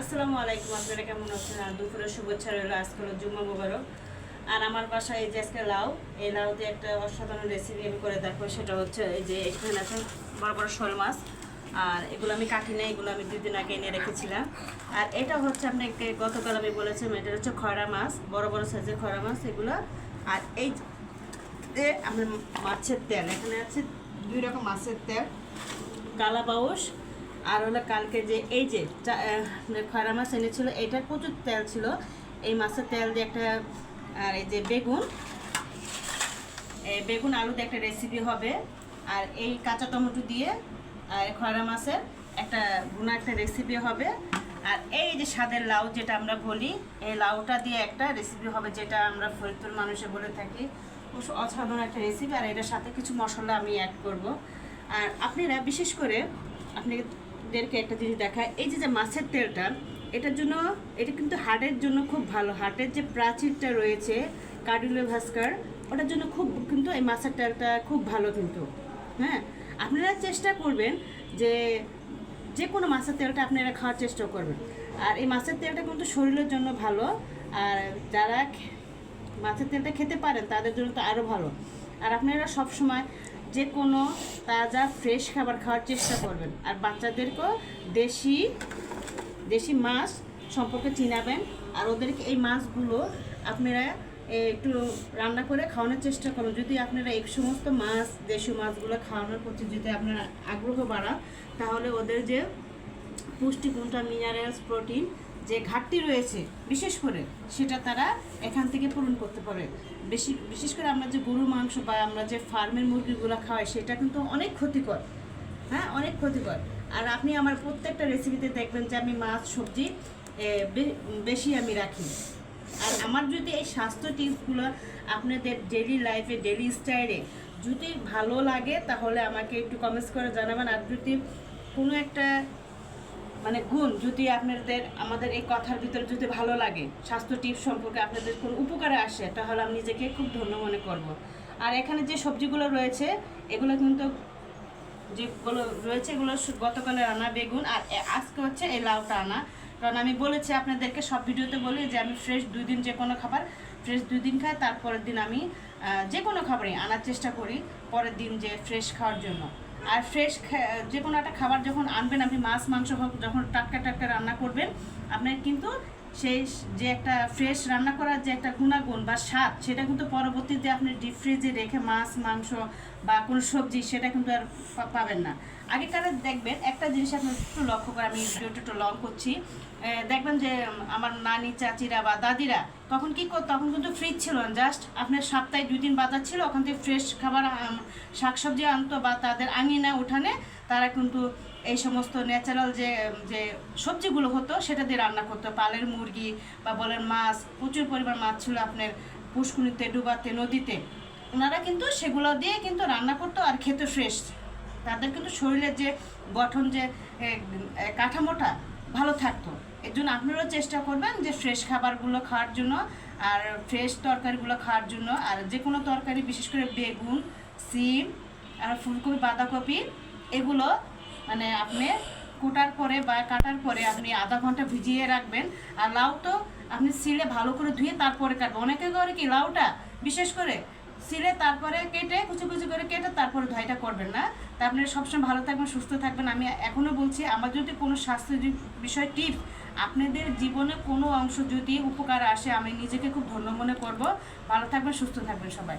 আসসালামু আলাইকুম, আপনারা কেমন আছেন? আর দুপুরে শুভেচ্ছা রইল, আজকে হলো জুম্মা মুবারক। আর আমার বাসায় এই যে আজকে লাউ, এই লাউ দিয়ে একটা অসাধারণ রেসিপি আমি করে দেখো সেটা হচ্ছে এই যে এখানে আছে বড় বড় শোল মাছ। আর এগুলো আমি কাটি না এগুলো আমি দুদিন আগে এনে রেখেছিলাম। আর এটা হচ্ছে আপনাকে গতকাল আমি বলেছিলাম, এটা হচ্ছে খয়রা মাছ, বড় বড় সাইজের খয়রা মাছ এগুলো। আর এই আমার মাছের তেল, এখানে আছে দুই রকম মাছের তেল কালা বাউস আর হলো কালকে যে এই যে খয়রা মাছ এনেছিল, এটার প্রচুর তেল ছিল। এই মাছের তেল দিয়ে একটা, আর এই যে বেগুন এই বেগুন আলু দিয়ে একটা রেসিপি হবে। আর এই কাঁচা টমেটো দিয়ে আর খয়রা মাছের একটা ভুনা একটা রেসিপি হবে। আর এই যে স্বাদের লাউ যেটা আমরা বলি, এই লাউটা দিয়ে একটা রেসিপি হবে যেটা আমরা ফরিদপুর মানুষে বলে থাকি। অসাধারণ একটা রেসিপি আর এটার সাথে কিছু মশলা আমি অ্যাড করব। আর আপনারা বিশেষ করে আপনাদেরকে একটা জিনিস দেখায়। এই যে যে মাছের তেলটা, এটার জন্য, এটা কিন্তু হার্টের জন্য খুব ভালো। হার্টের যে প্রাচীরটা রয়েছে, কার্ডিওভাস্কার, ওটার জন্য খুব, কিন্তু এই মাছের তেলটা খুব ভালো কিন্তু। হ্যাঁ? আপনারা চেষ্টা করবেন যে যে কোনো মাছের তেলটা আপনারা খাওয়ার চেষ্টা করবেন। আর এই মাছের তেলটা কিন্তু শরীরের জন্য ভালো। আর যারা মাছের তেলটা খেতে পারেন, তাদের জন্য তো আরও ভালো। আর আপনারা সব সময় যে কোনো তাজা ফ্রেশ খাবার খাওয়ার চেষ্টা করবেন। আর বাচ্চাদেরকেও দেশি দেশি মাছ সম্পর্কে চিনাবেন। আর ওদেরকে এই মাছগুলো আপনারা একটু রান্না করে খাওয়ানোর চেষ্টা করুন যদি আপনারা এই সমস্ত মাছ, দেশি মাছগুলো খাওয়ানোর প্রতি যদি আপনারা আগ্রহ বাড়ান, তাহলে ওদের যে পুষ্টিগুণটা মিনারেলস প্রোটিন যে ঘাটতি রয়েছে, বিশেষ করে সেটা তারা এখান থেকে পূরণ করতে পারে। বেশি, বিশেষ করে আমরা যে গরু মাংস বা আমরা যে ফার্মের মুরগিগুলো খাওয়াই, সেটা কিন্তু অনেক ক্ষতিকর। হ্যাঁ অনেক ক্ষতিকর। আর আপনি আমার প্রত্যেকটা রেসিপিতে দেখবেন যে আমি মাছ, সবজি বেশি আমি রাখি। আর আমার যদি এই স্বাস্থ্য টিপসগুলো আপনাদের ডেলি লাইফে ডেলি স্টাইলে যদি ভালো লাগে, তাহলে আমাকে একটু কমেন্টস করে জানাবেন। আর যদি কোনো একটা মানে গুণ যদি আপনাদের, আমাদের এই কথার ভিতরে যদি ভালো লাগে, স্বাস্থ্য টিপস সম্পর্কে আপনাদের কোনো উপকারে আসে, তাহলে আমি নিজেকে খুব ধন্য মনে করব। আর এখানে যে সবজিগুলো রয়েছে, এগুলো কিন্তু যেগুলো রয়েছে, এগুলো গতকালের আনা বেগুন আর আজকে হচ্ছে এই লাউটা আনা। কারণ আমি বলেছি আপনাদেরকে, সব ভিডিওতে বলি যে আমি ফ্রেশ দুই দিন যে কোনো খাবার ফ্রেশ দুই দিন খাই, তারপরের দিন আমি যে কোনো খাবারই আনার চেষ্টা করি, পরের দিন যে ফ্রেশ খাওয়ার জন্য। আর ফ্রেশ যে কোনো একটা খাবার যখন আনবেন আপনি, মাছ, মাংস হোক, যখন টাটকা টাটকা রান্না করবেন, আপনার কিন্তু সেই যে একটা ফ্রেশ রান্না করার যে একটা গুণাগুণ বা স্বাদ, সেটা কিন্তু পরবর্তীতে আপনি ডিপ ফ্রিজে রেখে মাছ, মাংস বা কোনো সবজি, সেটা কিন্তু আর পাবেন না। আগেকার দেখবেন, একটা জিনিস আপনার একটু লক্ষ্য করে আমি ভিডিওটা একটু লং করছি। দেখবেন যে আমার নানি, চাচিরা বা দাদিরা কখন কি করতো, তখন কিন্তু ফ্রিজ ছিল না। জাস্ট আপনার সপ্তাহে দুই দিন বাজার ছিল, ওখান থেকে ফ্রেশ খাবার শাকসবজি আনতো বা তাদের আঙিনা উঠানে তারা কিন্তু এই সমস্ত ন্যাচারাল যে যে সবজিগুলো হতো, সেটা দিয়ে রান্না করতো। পালের মুরগি বা বলেন মাছ, প্রচুর পরিমাণ মাছ ছিল আপনার পুষ্কুনিতে ডুবাতে, নদীতে। ওনারা কিন্তু সেগুলো দিয়ে কিন্তু রান্না করতো আর খেতে ফ্রেশ। তাদের কিন্তু শরীরের যে গঠন যে কাঠামোটা ভালো থাকতো। এর জন্য আপনারাও চেষ্টা করবেন যে ফ্রেশ খাবারগুলো খাওয়ার জন্য আর ফ্রেশ তরকারিগুলো খাওয়ার জন্য। আর যে কোনো তরকারি, বিশেষ করে বেগুন, সিম, আর ফুলকপি, বাঁধাকপি, এগুলো মানে আপনি কোটার পরে বা কাটার পরে আপনি আধা ঘণ্টা ভিজিয়ে রাখবেন। আর লাউ তো আপনি সিলে ভালো করে ধুয়ে তারপরে কাটবেন। অনেকে করে কি লাউটা বিশেষ করে সিলে তারপরে কেটে, কুচি কুচি করে কেটে তারপরে ধোয়াইটা করবেন না। তা আপনি সবসময় ভালো থাকবেন, সুস্থ থাকবেন। আমি এখনও বলছি, আমার যদি কোনো স্বাস্থ্য বিষয় টিপ, আপনাদের জীবনে কোনো অংশ যদি উপকার আসে, আমি নিজেকে খুব ধন্য মনে করব। ভালো থাকবেন, সুস্থ থাকবেন সবাই।